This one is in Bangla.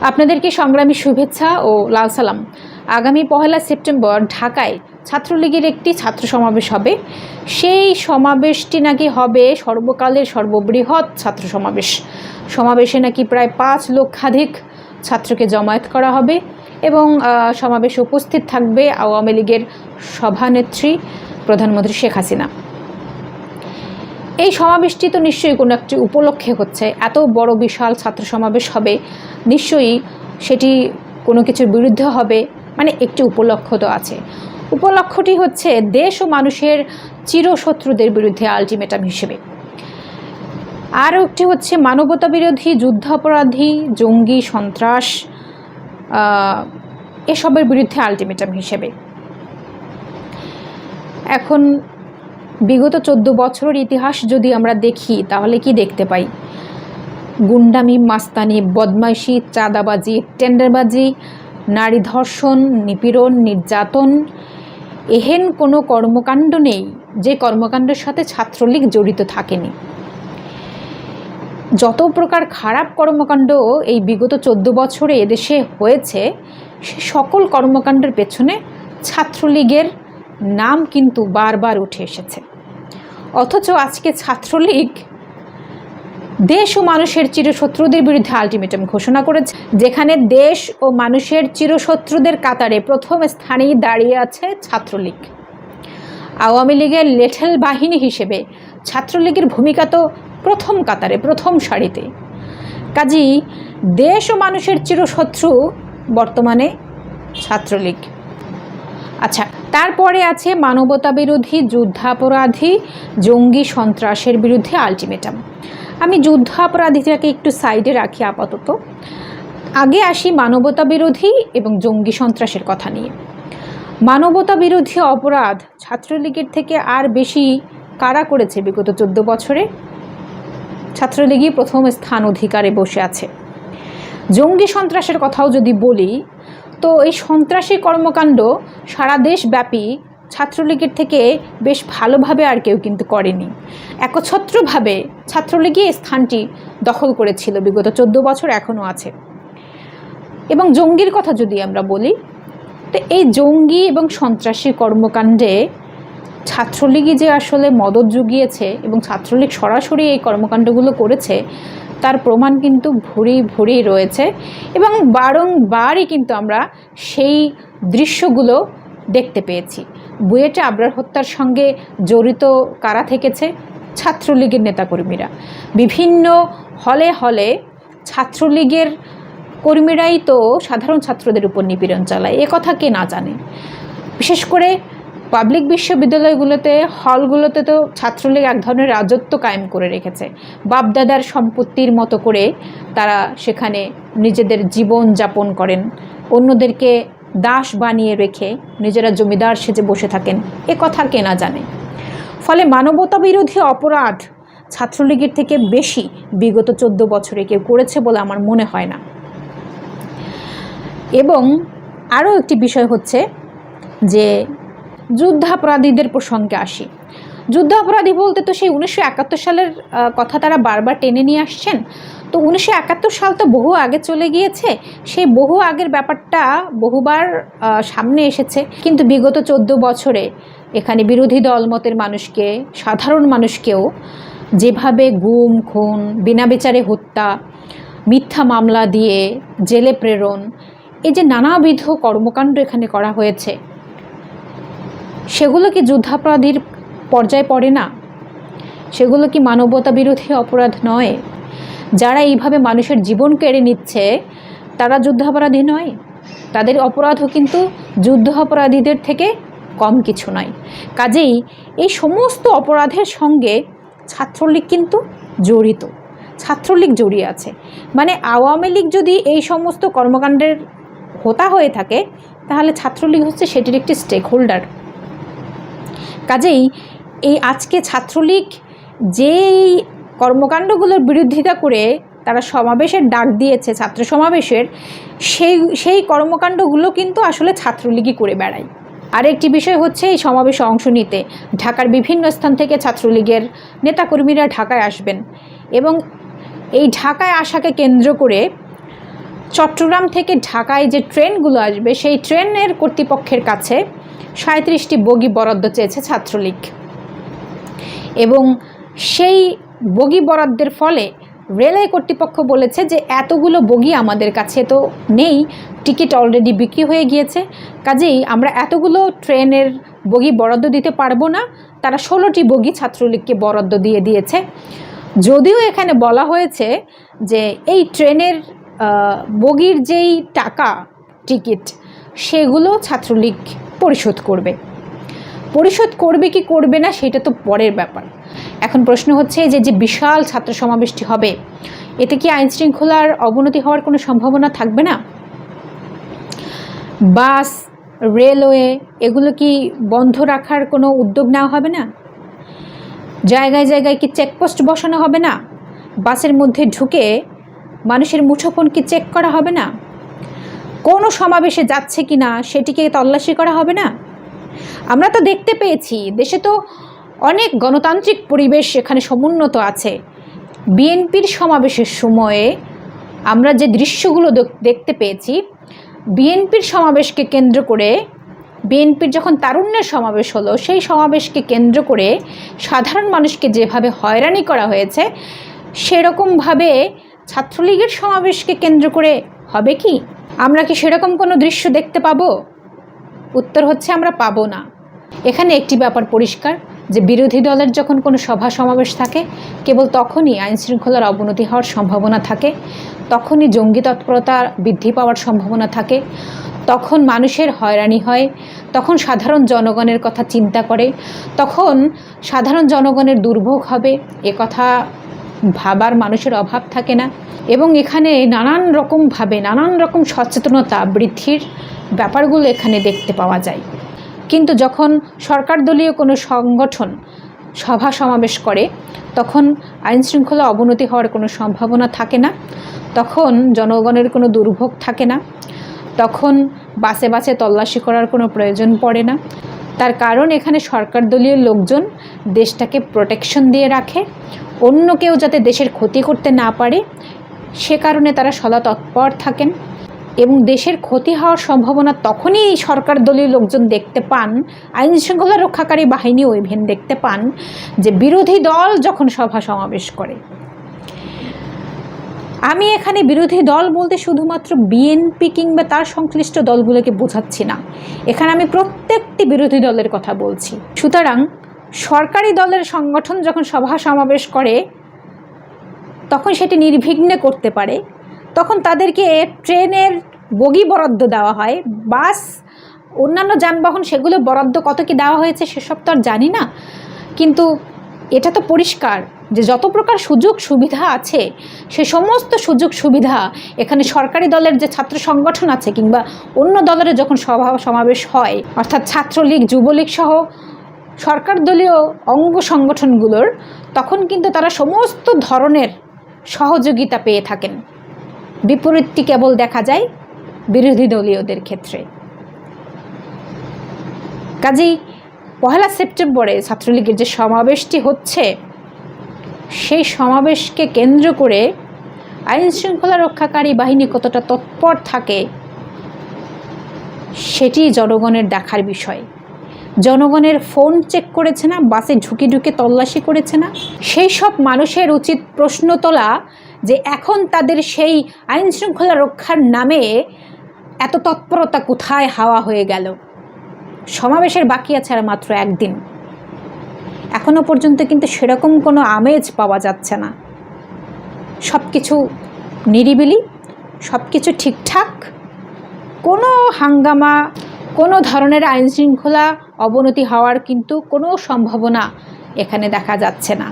আপনাদেরকে সংগ্রামী শুভেচ্ছা ও লাল সালাম। আগামী পহেলা সেপ্টেম্বর ঢাকায় ছাত্রলীগের একটি ছাত্র সমাবেশ হবে। সেই সমাবেশটি নাকি হবে সর্বকালের সর্ববৃহৎ ছাত্র সমাবেশ। সমাবেশে নাকি প্রায় পাঁচ লক্ষাধিক ছাত্রকে জমায়েত করা হবে এবং সমাবেশে উপস্থিত থাকবে আওয়ামী লীগের সভানেত্রী প্রধানমন্ত্রী শেখ হাসিনা। এই সমাবেশটি তো নিশ্চয়ই কোনো একটি উপলক্ষে হচ্ছে। এত বড় বিশাল ছাত্র সমাবেশ হবে, নিশ্চয়ই সেটি কোনো কিছুর বিরুদ্ধে হবে মানে একটি উপলক্ষ তো আছে। উপলক্ষটি হচ্ছে দেশ ও মানুষের চিরশত্রুদের বিরুদ্ধে আলটিমেটাম হিসেবে। আরও একটি হচ্ছে মানবতা বিরোধী যুদ্ধাপরাধী জঙ্গি, সন্ত্রাস এসবের বিরুদ্ধে আলটিমেটাম হিসেবে। এখন বিগত চোদ্দ বছরের ইতিহাস যদি আমরা দেখি, তাহলে কি দেখতে পাই? গুন্ডামি, মাস্তানি, বদমাইশি, চাঁদাবাজি, টেন্ডারবাজি, নারী ধর্ষণ, নিপীড়ন, নির্যাতন, এহেন কোনো কর্মকাণ্ড নেই যে কর্মকাণ্ডের সাথে ছাত্রলীগ জড়িত থাকেনি। যত প্রকার খারাপ কর্মকাণ্ড এই বিগত চোদ্দ বছরে এদেশে হয়েছে, সে সকল কর্মকাণ্ডের পেছনে ছাত্রলীগের নাম কিন্তু বারবার উঠে এসেছে। অথচ আজকে ছাত্রলীগ দেশ ও মানুষের চিরশত্রুদের বিরুদ্ধে আলটিমেটাম ঘোষণা করেছে, যেখানে দেশ ও মানুষের চিরশত্রুদের কাতারে প্রথম স্থানেই দাঁড়িয়ে আছে ছাত্রলীগ। আওয়ামী লীগের লেঠেল বাহিনী হিসেবে ছাত্রলীগের ভূমিকা তো প্রথম কাতারে, প্রথম সারিতে। কাজী, দেশ ও মানুষের চিরশত্রু বর্তমানে ছাত্রলীগ। আচ্ছা তারপরে আছে মানবতা বিরোধী যুদ্ধাপরাধী, জঙ্গি সন্ত্রাসের বিরুদ্ধে আলটিমেটাম। আমি যুদ্ধাপরাধীটাকে একটু সাইডে রাখি আপাতত। আগে আসি মানবতা বিরোধী এবং জঙ্গি সন্ত্রাসের কথা নিয়ে। মানবতা বিরোধী অপরাধ ছাত্রলীগের থেকে আর বেশি কারা করেছে বিগত চোদ্দ বছরে? ছাত্রলীগই প্রথম স্থান অধিকারে বসে আছে। জঙ্গি সন্ত্রাসের কথাও যদি বলি তো এই সন্ত্রাসী কর্মকাণ্ড সারা দেশব্যাপী ছাত্রলীগের থেকে বেশ ভালোভাবে আর কেউ কিন্তু করেনি। একছত্রভাবে ছাত্রলীগই এই স্থানটি দখল করেছিল, বিগত চোদ্দ বছর এখনও আছে। এবং জঙ্গির কথা যদি আমরা বলি, তো এই জঙ্গি এবং সন্ত্রাসী কর্মকাণ্ডে ছাত্রলীগই যে আসলে মদত জুগিয়েছে এবং ছাত্রলীগ সরাসরি এই কর্মকাণ্ডগুলো করেছে তার প্রমাণ কিন্তু ভুরি ভুরি রয়েছে এবং বারংবারই কিন্তু আমরা সেই দৃশ্যগুলো দেখতে পেয়েছি। বুয়েটে আবরার হত্যার সঙ্গে জড়িত কারা থেকেছে? ছাত্রলীগের নেতাকর্মীরা। বিভিন্ন হলে হলে ছাত্রলীগের কর্মীরাই তো সাধারণ ছাত্রদের উপর নিপীড়ন চালায় কথা কে না জানে। বিশেষ করে পাবলিক বিশ্ববিদ্যালয়গুলোতে হলগুলোতে তো ছাত্রলীগ এক ধরনের রাজত্ব কায়েম করে রেখেছে। বাপদাদার সম্পত্তির মতো করে তারা সেখানে নিজেদের জীবন যাপন করেন। অন্যদেরকে দাস বানিয়ে রেখে নিজেরা জমিদার সেজে বসে থাকেন। এ কথা কে না জানে? ফলে মানবতা বিরোধী অপরাধ ছাত্রলীগের থেকে বেশি বিগত চোদ্দ বছরে কেউ করেছে বলে আমার মনে হয় না। এবং আরও একটি বিষয় হচ্ছে যে যুদ্ধাপরাধীদের প্রসঙ্গে আসি। যুদ্ধাপরাধী বলতে তো সেই উনিশশো একাত্তর সালের কথা তারা বারবার টেনে নিয়ে আসছেন। তো উনিশশো একাত্তর সাল তো বহু আগে চলে গিয়েছে। সেই বহু আগের ব্যাপারটা বহুবার সামনে এসেছে। কিন্তু বিগত চোদ্দ বছরে এখানে বিরোধী দলমতের মানুষকে, সাধারণ মানুষকেও যেভাবে গুম, খুন, বিনা বিচারে হত্যা, মিথ্যা মামলা দিয়ে জেলে প্রেরণ, এই যে নানাবিধ কর্মকাণ্ড এখানে করা হয়েছে সেগুলো কি যুদ্ধাপরাধীর পর্যায়ে পড়ে না? সেগুলো কি মানবতা বিরোধী অপরাধ নয়? যারা এইভাবে মানুষের জীবন কেড়ে নিচ্ছে, তারা যুদ্ধাপরাধী নয়। তাদের অপরাধও কিন্তু যুদ্ধ অপরাধীদের থেকে কম কিছু নয়। কাজেই এই সমস্ত অপরাধের সঙ্গে ছাত্রলীগ কিন্তু জড়িত। ছাত্রলীগ জড়িয়ে আছে। মানে আওয়ামী লীগ যদি এই সমস্ত কর্মকাণ্ডের হোতা হয়ে থাকে, তাহলে ছাত্রলীগ হচ্ছে সেটির একটি স্টেক হোল্ডার কাজেই এই আজকে ছাত্রলীগ যেই কর্মকাণ্ডগুলোর বিরোধিতা করে তারা সমাবেশের ডাক দিয়েছে, ছাত্র সমাবেশের, সেই সেই কর্মকাণ্ডগুলো কিন্তু আসলে ছাত্রলীগই করে বেড়ায়। আরেকটি বিষয় হচ্ছে এই সমাবেশে অংশ নিতে। ঢাকার বিভিন্ন স্থান থেকে ছাত্রলীগের নেতাকর্মীরা ঢাকায় আসবেন এবং এই ঢাকায় আসাকে কেন্দ্র করে চট্টগ্রাম থেকে ঢাকায় যে ট্রেনগুলো আসবে, সেই ট্রেনের কর্তৃপক্ষের কাছে সাঁত্রিশটি বগি বরাদ্দ চেয়েছে ছাত্রলীগ। এবং সেই বগি বরাদ্দের ফলে রেলওয়ে কর্তৃপক্ষ বলেছে যে এতগুলো বগি আমাদের কাছে তো নেই, টিকিট অলরেডি বিক্রি হয়ে গিয়েছে। কাজেই আমরা এতগুলো ট্রেনের বগি বরাদ্দ দিতে পারব না, তারা ষোলোটি বগি ছাত্রলীগকে বরাদ্দ দিয়ে দিয়েছে। যদিও এখানে বলা হয়েছে যে এই ট্রেনের বগির যেই টাকা, টিকিট, সেগুলো ছাত্রলীগ পরিশোধ করবে। পরিশোধ করবে কি করবে না সেটা তো পরের ব্যাপার। এখন প্রশ্ন হচ্ছে যে যে বিশাল ছাত্র সমাবেশটি হবে, এতে কি আইন শৃঙ্খলার অবনতি হওয়ার কোনো সম্ভাবনা থাকবে না? বাস, রেলওয়ে, এগুলো কি বন্ধ রাখার কোনো উদ্যোগ নেওয়া হবে না? জায়গায় জায়গায় কি চেকপোস্ট বসানো হবে না? বাসের মধ্যে ঢুকে মানুষের মুঠোফোন কি চেক করা হবে না? কোনো সমাবেশে যাচ্ছে কি না, সেটিকে তল্লাশি করা হবে না? আমরা তো দেখতে পেয়েছি, দেশে তো অনেক গণতান্ত্রিক পরিবেশ এখানে সমুন্নত আছে। বিএনপির সমাবেশের সময়ে আমরা যে দৃশ্যগুলো দেখতে পেয়েছি, বিএনপির সমাবেশকে কেন্দ্র করে, বিএনপির যখন তারুণ্যের সমাবেশ হলো, সেই সমাবেশকে কেন্দ্র করে সাধারণ মানুষকে যেভাবে হয়রানি করা হয়েছে, সেরকমভাবে ছাত্রলীগের সমাবেশকে কেন্দ্র করে হবে কি? আমরা কি সেরকম কোনো দৃশ্য দেখতে পাবো? উত্তর হচ্ছে আমরা পাবো না। এখানে একটি ব্যাপার পরিষ্কার, যে বিরোধী দলের যখন কোনো সভা সমাবেশ থাকে, কেবল তখনই আইন শৃঙ্খলার অবনতি হওয়ার সম্ভাবনা থাকে, তখনই জঙ্গি তৎপরতা বৃদ্ধি পাওয়ার সম্ভাবনা থাকে, তখন মানুষের হয়রানি হয়, তখন সাধারণ জনগণের কথা চিন্তা করে, তখন সাধারণ জনগণের দুর্ভোগ হবে, এ কথা ভাবার মানুষের অভাব থাকে না। এবং এখানে নানান রকমভাবে নানান রকম সচেতনতা বৃদ্ধির ব্যাপারগুলো এখানে দেখতে পাওয়া যায়। কিন্তু যখন সরকার দলীয় কোনো সংগঠন সভা সমাবেশ করে, তখন আইন শৃঙ্খলা অবনতি হওয়ার কোনো সম্ভাবনা থাকে না। তখন জনগণের কোনো দুর্ভোগ থাকে না। তখন বাসে বাসে তল্লাশি করার কোনো প্রয়োজন পড়ে না। তার কারণ এখানে সরকার দলীয় লোকজন দেশটাকে প্রোটেকশন দিয়ে রাখে। অন্য কেউ যাতে দেশের ক্ষতি করতে না পারে, সে কারণে তারা সদা তৎপর থাকেন। এবং দেশের ক্ষতি হওয়ার সম্ভাবনা তখনই সরকার দলীয় লোকজন দেখতে পান আইন শৃঙ্খলা রক্ষাকারী বাহিনীও ইভেন দেখতে পান যে বিরোধী দল যখন সভা সমাবেশ করে আমি এখানে বিরোধী দল বলতে শুধুমাত্র বিএনপি কিংবা তার সংশ্লিষ্ট দলগুলোকে বোঝাচ্ছি না। এখানে আমি প্রত্যেকটি বিরোধী দলের কথা বলছি। সুতরাং সরকারি দলের সংগঠন যখন সভা সমাবেশ করে, তখন সেটি নির্বিঘ্নে করতে পারে। তখন তাদেরকে ট্রেনের বগি বরাদ্দ দেওয়া হয়। বাস, অন্যান্য যানবাহন, সেগুলো বরাদ্দ কত কি দেওয়া হয়েছে সেসব তো আর জানি না। কিন্তু এটা তো পরিষ্কার। যে যত প্রকার সুযোগ সুবিধা আছে, সে সমস্ত সুযোগ সুবিধা এখানে সরকারি দলের যে ছাত্র সংগঠন আছে কিংবা অন্য দলের যখন সভা সমাবেশ হয়, অর্থাৎ ছাত্রলীগ, যুবলীগ সহ সরকার দলীয় অঙ্গ সংগঠনগুলোর, তখন কিন্তু তারা সমস্ত ধরনের সহযোগিতা পেয়ে থাকেন। বিপরীতটি কেবল দেখা যায় বিরোধী দলীয়দের ক্ষেত্রে। কাজেই পহেলা সেপ্টেম্বরে ছাত্রলীগের যে সমাবেশটি হচ্ছে সেই সমাবেশকে কেন্দ্র করে আইন শৃঙ্খলা রক্ষাকারী বাহিনী কতটা তৎপর থাকে, সেটি জনগণের দেখার বিষয়। জনগণের ফোন চেক করেছে না, বাসে ঢুকে ঢুকে তল্লাশি করেছে না? সেই সব মানুষের উচিত প্রশ্ন তোলা যে এখন তাদের সেই আইন শৃঙ্খলা রক্ষার নামে এত তৎপরতা কোথায় হাওয়া হয়ে গেল? সমাবেশের বাকি আছে আর মাত্র একদিন। এখনও পর্যন্ত কিন্তু সেরকম কোনো আমেজ পাওয়া যাচ্ছে না। সব কিছু নিরিবিলি সব কিছু ঠিকঠাক, কোনো হাঙ্গামা, কোনো ধরনের আইনশৃঙ্খলা অবনতি হওয়ার কিন্তু কোনো সম্ভাবনা এখানে দেখা যাচ্ছে না।